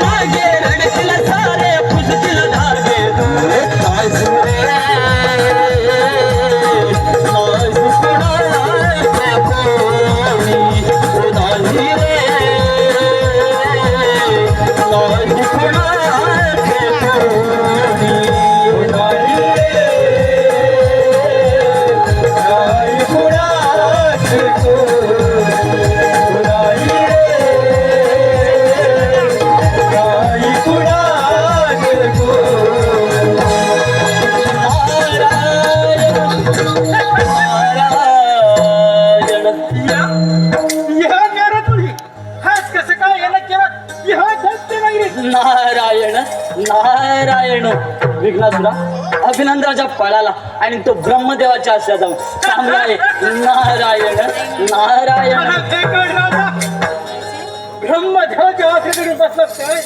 मागे रणतील सारे पुजतील धागे काय सोयरे नारायण नारायण. विघ्नासुरा अभिनंदाच्या फळाला आणि तो ब्रह्मदेवाच्या आशा जाऊन चांगला नारायण नारायण. ब्रह्मदेवाच्या बसलास काय